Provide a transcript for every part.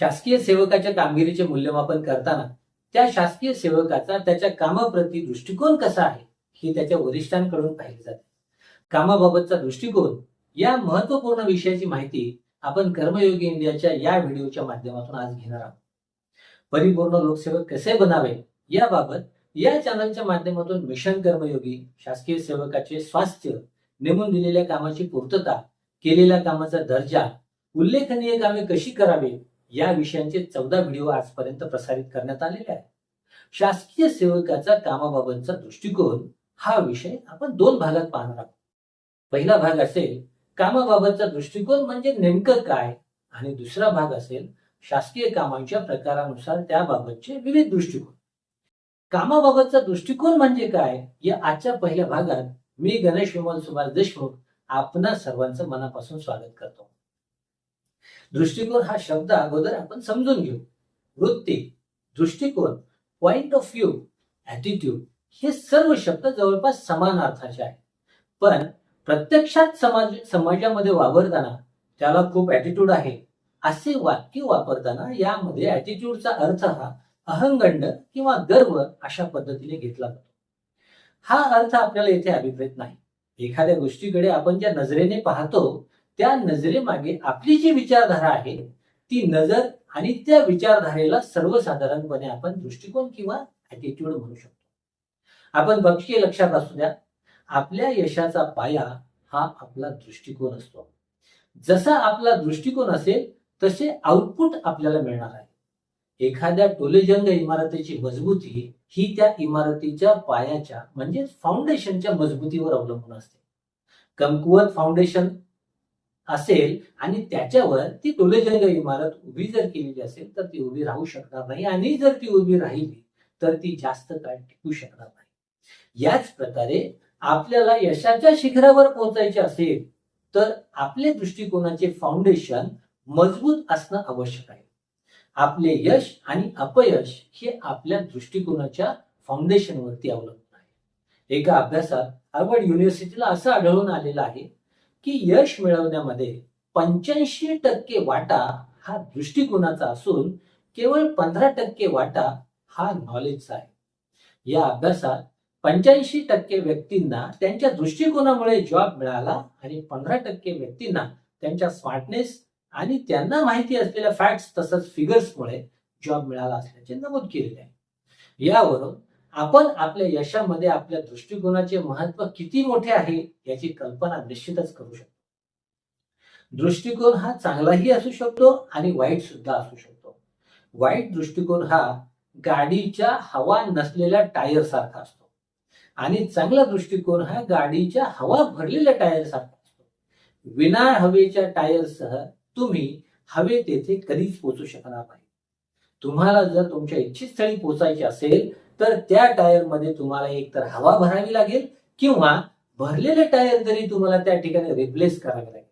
शासकीय सेवकाच्या कामगिरीचे मूल्यमापन करताना त्या शासकीय सेवकाचा त्याच्या कामाप्रती दृष्टिकोन कसा आहे हे त्याच्या वरिष्ठांकडून पाहिले जाते. कामाबाबतचा दृष्टिकोन या महत्त्वपूर्ण विषयाची माहिती आपण कर्मयोगी इंडियाच्या या व्हिडिओच्या माध्यमातून आज घेणार आहोत. परिपूर्ण लोकसेवक कसे बनावे याबाबत या चॅनलच्या माध्यमातून मिशन कर्मयोगी शासकीय सेवकाचे स्वास्थ्य नेमून दिलेल्या कामाची पूर्तता केलेल्या कामाचा दर्जा उल्लेखनीय कामे कशी करावी या विषयांचे चौदा व्हिडिओ आजपर्यंत प्रसारित करण्यात आलेले आहेत. शासकीय सेवकाचा कामाबाबतचा दृष्टिकोन हा विषय आपण दोन भागात पाहणार आहोत. पहिला भाग असेल कामाबाबतचा दृष्टिकोन म्हणजे नेमकं काय? आणि दुसरा भाग असेल शासकीय कामांच्या प्रकारानुसार त्याबाबतचे विविध दृष्टिकोन. कामाबाबतचा दृष्टिकोन म्हणजे काय? या आजच्या पहिल्या भागात मी गणेश विमल सुभाष देशमुख आपणा सर्वांचं मनापासून स्वागत करतो. दृष्टिकोन हा शब्द अगोदर आपण समजून घेऊ. वृत्ती दृष्टिकोन पॉइंट ऑफ व्ह्यू ऍटिट्यूड हे सर्व शब्द जवळपास समान अर्थाचे आहेत. पण प्रत्यक्षात समाज समाजामध्ये वावरताना त्याला खूप ऍटिट्यूड आहे. असे वाक्य वापरताना यामध्ये ऍटिट्यूडचा अर्थ हा अहंगंड किंवा गर्व अशा पद्धतीने घेतला जातो. हा अर्थ आपल्याला येथे अभिप्रेत नाही. एखाद्या गोष्टीकडे आपण ज्या नजरेने पाहतो त्या नजरेमागे आपली जी विचारधारा आहे ती नजर आणि त्या विचारधारेला सर्वसाधारणपणे आपण दृष्टिकोन किंवा ऍटिट्यूड म्हणू शकतो. आपण बक्षीय लक्षात असू द्या आपल्या यशाचा पाया हा आपला दृष्टिकोन असतो. जसा आपला दृष्टिकोन असेल तसे आउटपुट आपल्याला मिळणार आहे. एखाद्या टोलेजंग इमारतीची मजबूती ही त्या इमारतीच्या पायाच्या म्हणजे फाउंडेशनच्या मजबूतीवर अवलंबून असते. कमकुवत फाउंडेशन असेल आणि त्याच्यावर ती टोलेजंग इमारत उभी जर केलेली असेल तर ती उभी राहू शकणार नाही. आणि जर ती उभी राहिली तर ती जास्त काळ टिकू शकणार नाही. याच प्रकारे आपल्याला यशाच्या शिखरावर पोहोचायचे असेल तर आपले दृष्टिकोनाचे फाउंडेशन मजबूत असणं आवश्यक आहे. आपले यश आणि अपयश हे आपल्या दृष्टिकोनाच्या फाउंडेशनवरती अवलंबून आहे. एका अभ्यासात हार्वर्ड युनिव्हर्सिटीला असं आढळून आलेलं आहे की यश मिळवण्यामध्ये पंच्याऐंशी टक्के वाटा हा दृष्टिकोनाचा असून केवळ पंधरा टक्के वाटा हा नॉलेजचा आहे. या अभ्यासात पंच्याऐंशी टक्के व्यक्तींना त्यांच्या दृष्टिकोनामुळे जॉब मिळाला आणि पंधरा टक्के व्यक्तींना त्यांच्या स्मार्टनेस आणि त्यांना माहिती असलेल्या फॅक्ट्स तसंच फिगर्समुळे जॉब मिळाला असल्याचे नमूद केलेले आहे. यावरून आपण आपल्या यशामध्ये आपल्या दृष्टिकोनाचे महत्त्व किती मोठे आहे याची कल्पना निश्चितच करू शकतो. दृष्टिकोन हा चांगलाही असू शकतो आणि वाईट सुद्धा असू शकतो. वाईट दृष्टिकोन हा गाडीच्या हवा नसलेल्या टायर सारखा असतो. आणि चांगला दृष्टिकोन हा गाडीच्या हवा भरलेल्या टायर सारखा असतो. विना हवेच्या टायरसह तुम्ही हवे तेथे कधीच पोचू शकणार नाही. तुम्हाला जर तुमच्या इच्छित स्थळी पोचायचे असेल तर त्या टायरमध्ये तुम्हाला एकतर हवा भरावी लागेल किंवा भरलेले टायर तरी तुम्हाला त्या ठिकाणी रिप्लेस करावे लागेल.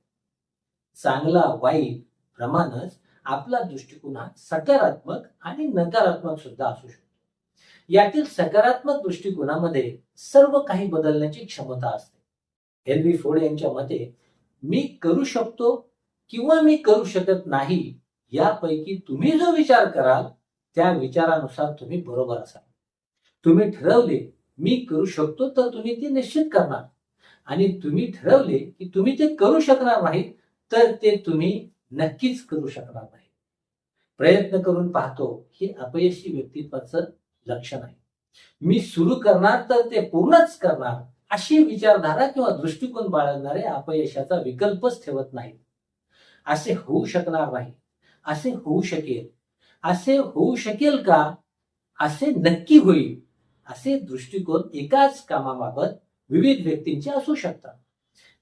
चांगला वाईट प्रमाणच आपला दृष्टिकोन हा सकारात्मक आणि नकारात्मक सुद्धा असू शकतो. यातील सकारात्मक दृष्टिकोनामध्ये सर्व काही बदलण्याची क्षमता असते. एलबी फोड यांच्या मते मी करू शकतो किंवा मी करू शकत नाही यापैकी तुम्ही जो विचार कराल त्या विचारानुसार तुम्ही बरोबर असाल. तुम्ही ठरवले मी करू शकतो तर तुम्ही ते निश्चित करणार. आणि तुम्ही ठरवले की तुम्ही ते करू शकणार नाही तर ते तुम्ही नक्कीच करू शकणार नाही. प्रयत्न करून पाहतो हे अपयशी व्यक्तित्वाचं लक्षण आहे. मी सुरू करणार तर ते पूर्णच करणार अशी विचारधारा किंवा दृष्टिकोन बाळगणारे अपयशाचा विकल्पच ठेवत नाहीत असे होऊ शकणार नाही असे होऊ शकेल. असे होऊ शकेल का? असे नक्की होईल. असे दृष्टिकोन एकाच कामाबाबत विविध व्यक्तींचे असू शकतात.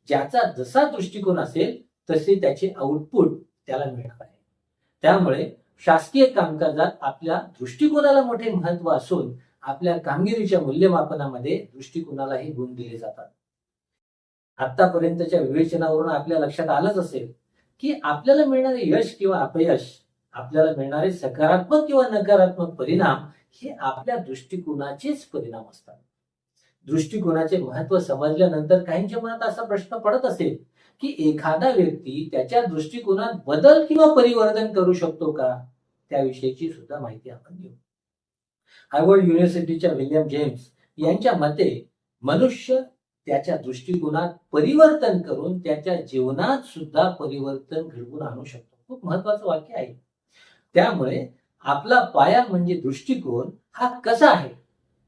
ज्याचा जसा दृष्टिकोन असेल तसे त्याचे आउटपुट त्याला मिळणार आहे. त्यामुळे शासकीय कामकाजात आपल्या दृष्टिकोनाला मोठे महत्त्व असून आपल्या कामगिरीच्या मूल्यमापनामध्ये दृष्टिकोनालाही गुण दिले जातात. आतापर्यंतच्या विवेचनावरून आपल्या लक्षात आलंच असेल की आपल्याला मिळणारे यश किंवा अपयश आपल्याला मिळणारे सकारात्मक किंवा नकारात्मक परिणाम हे आपल्या दृष्टिकोनाचेच परिणाम असतात. दृष्टिकोनाचे महत्त्व समजल्यानंतर काहींच्या मनात असा प्रश्न पडत असेल की एखादा व्यक्ती त्याच्या दृष्टिकोनात बदल किंवा परिवर्तन करू शकतो का? त्याविषयीची सुद्धा माहिती आपण घेऊ. हार्वर्ड युनिव्हर्सिटीच्या विल्यम जेम्स यांच्या मते मनुष्य त्याच्या दृष्टिकोनात परिवर्तन करून त्याच्या जीवनात सुद्धा परिवर्तन घडवून आणू शकतो. खूप महत्वाचं वाक्य आहे. त्यामुळे आपला पाया म्हणजे दृष्टिकोन हा कसा आहे?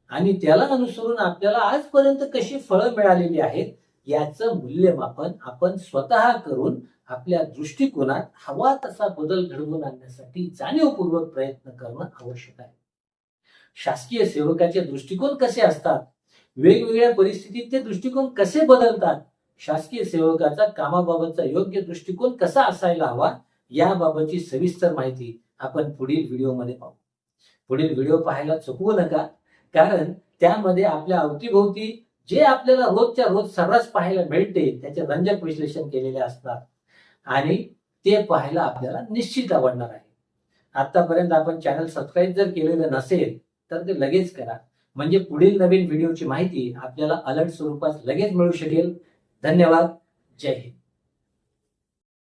आणि त्याला अनुसरून आपल्याला आजपर्यंत कशी फळं मिळालेली आहेत याचं मूल्यमापन आपण स्वतः करून आपल्या दृष्टिकोनात हवा तसा बदल घडवून आणण्यासाठी जाणीवपूर्वक प्रयत्न करणं आवश्यक आहे. शासकीय सेवकाचे दृष्टिकोन कसे असतात? वेगवेगळ्या परिस्थितीत ते दृष्टिकोन कसे बदलतात? शासकीय सेवकाचा कामाबाबतचा योग्य दृष्टिकोन कसा असायला हवा? याबाबतची सविस्तर माहिती आपण पुढील व्हिडिओमध्ये पाहू. पुढील व्हिडिओ पाहायला चुकवू नका कारण त्यामध्ये आपल्या अवतीभोवती जे आपल्याला रोजच्या रोज सर्रास पाहायला मिळते त्याचे रंजक विश्लेषण केलेले असतात. आणि ते पाहायला आपल्याला निश्चित आवडणार आहे. आतापर्यंत आपण चॅनल सबस्क्राईब जर केलेलं नसेल तर ते लगेच करा. म्हणजे पुढील नवीन व्हिडिओची माहिती आपल्याला अलर्ट स्वरूपात लगेच मिळू शकेल. धन्यवाद. जय हिंद.